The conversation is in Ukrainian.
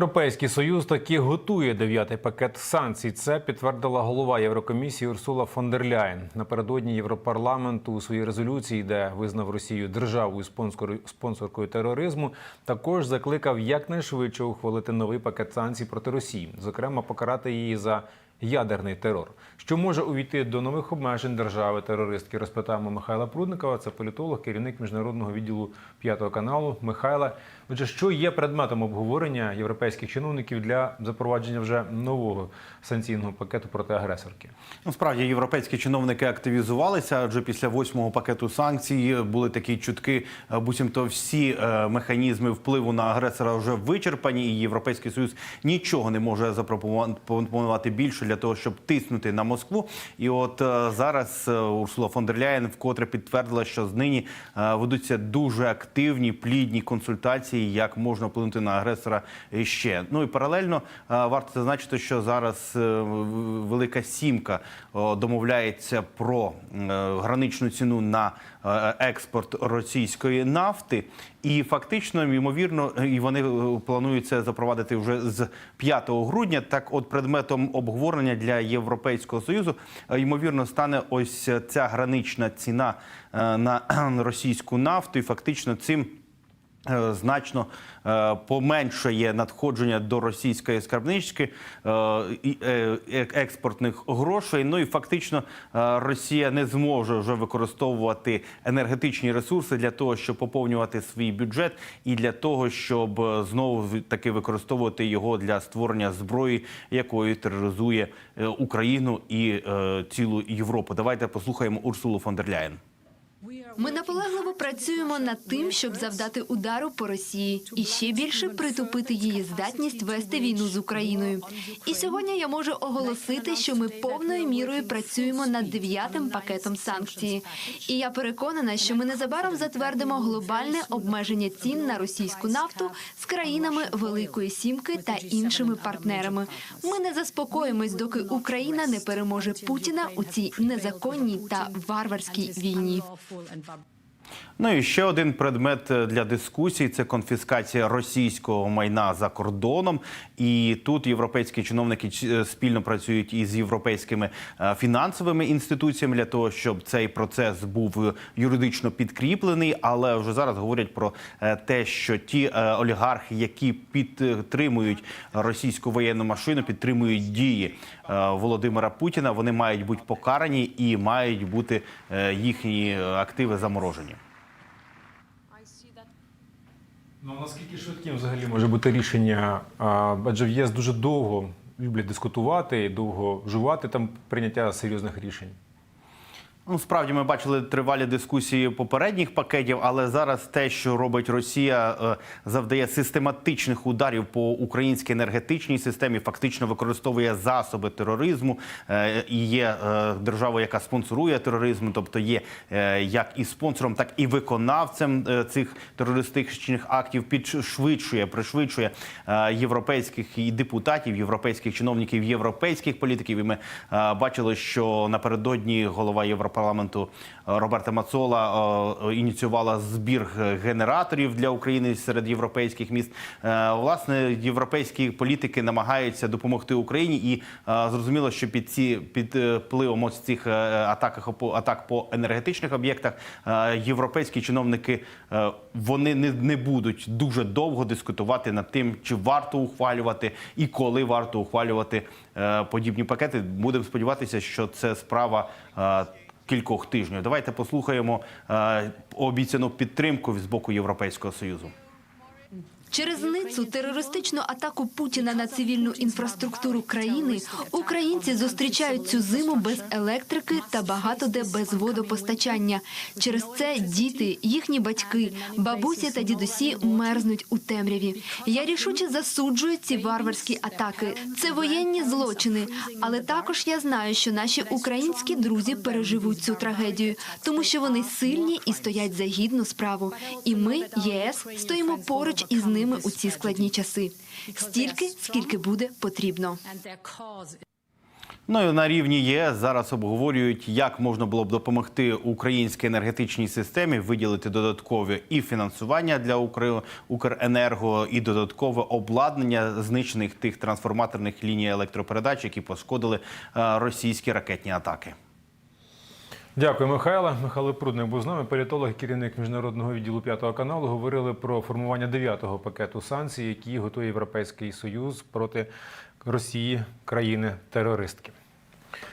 Європейський союз таки готує дев'ятий пакет санкцій. Це підтвердила голова Єврокомісії Урсула фон дер Ляєн. Напередодні Європарламенту у своїй резолюції, де визнав Росію державою спонсоркою тероризму, також закликав якнайшвидше ухвалити новий пакет санкцій проти Росії, зокрема покарати її за ядерний терор. Що може увійти до нових обмежень держави терористки? Розпитаємо Михайла Прудникова. Це політолог, керівник міжнародного відділу п'ятого каналу. Михайла, отже, що є предметом обговорення європейських чиновників для запровадження вже нового санкційного пакету проти агресорки? Ну, справді європейські чиновники активізувалися, адже після восьмого пакету санкцій були такі чутки, е, буцімто всі е, механізми впливу на агресора вже вичерпані, і європейський союз нічого не може запропонувати більше для того, щоб тиснути на Москву. І от е, зараз Урсула фон дер Ляєн вкотре підтвердила, що знині е, ведуться дуже активні плідні консультації, як можна вплинути на агресора ще. Ну і паралельно е, варто зазначити, що зараз е, велика сімка домовляється про е, граничну ціну на е, експорт російської нафти. І фактично, ймовірно, і вони е, планують це запровадити вже з 5 грудня. Так, от предметом обговорення для Європейського союзу е, ймовірно стане ось ця гранична ціна е, на російську нафту, і фактично цим. Е, Значно е, поменшує надходження до російської скарбнички е, експортних грошей. Ну і фактично Росія не зможе вже використовувати енергетичні ресурси для того, щоб поповнювати свій бюджет, і для того, щоб знову таки використовувати його для створення зброї, якою тероризує Україну і цілу Європу. Давайте послухаємо Урсулу фон дер Ляєн. Ми наполегливо працюємо над тим, щоб завдати удару по Росії і ще більше притупити її здатність вести війну з Україною. І сьогодні я можу оголосити, що ми повною мірою працюємо над дев'ятим пакетом санкцій. І я переконана, що ми незабаром затвердимо глобальне обмеження цін на російську нафту з країнами Великої Сімки та іншими партнерами. Ми не заспокоїмось, доки Україна не переможе Путіна у цій незаконній та варварській війні. vamos. Ну і ще один предмет е, для дискусії це конфіскація російського майна за кордоном. І тут європейські чиновники е, спільно працюють із європейськими е, фінансовими інституціями для того, щоб цей процес був юридично підкріплений. Але вже зараз говорять про те, що ті олігархи, які підтримують російську воєнну машину, підтримують дії Володимира Путіна, вони мають бути покарані і мають бути їхні активи заморожені. Ну наскільки швидким взагалі може бути рішення? Адже в ЄС дуже довго люблять дискутувати, і довго жувати там прийняття серйозних рішень. Ну, справді ми бачили тривалі дискусії попередніх пакетів, але зараз те, що робить Росія, е, завдає систематичних ударів по українській енергетичній системі, фактично використовує засоби тероризму е, і є е, державою, яка спонсорує тероризм, тобто є як і спонсором, так і виконавцем цих терористичних актів, підшвидшує, пришвидшує європейських і депутатів, європейських чиновників, європейських політиків. І ми бачили, що напередодні голова Європарламенту е, Роберта Мацола е, ініціювала збір генераторів для України серед європейських міст. Е, Власне, європейські політики намагаються допомогти Україні, і е, зрозуміло, що під ці під впливом ось цих атак атак по енергетичних об'єктах європейські чиновники вони не, не будуть дуже довго дискутувати над тим, чи варто ухвалювати і коли варто ухвалювати подібні пакети. Будемо сподіватися, що це справа. Кількох тижнів. Давайте послухаємо е, обіцяну підтримку з боку Європейського союзу. Через ницу терористичну атаку Путіна на цивільну інфраструктуру країни українці зустрічають цю зиму без електрики та багато де без водопостачання. Через це діти, їхні батьки, бабусі та дідусі мерзнуть у темряві. Я рішуче засуджую ці варварські атаки. Це воєнні злочини, але також я знаю, що наші українські друзі переживуть цю трагедію, тому що вони сильні і стоять за гідну справу. І ми, ЄС, стоїмо поруч із ними у ці складні часи. Стільки, скільки буде потрібно. Ну і на рівні ЄС зараз обговорюють, як можна було б допомогти українській енергетичній системі виділити додаткове і фінансування для Укр- Укренерго, і додаткове обладнання знищених тих трансформаторних ліній електропередач, які пошкодили е, російські ракетні атаки. Дякую, Михайло. Михайло Прудник був з нами. Політолог, керівник міжнародного відділу п'ятого каналу. Говорили про формування дев'ятого пакету санкцій, які готує Європейський Союз проти Росії, країни-терористки.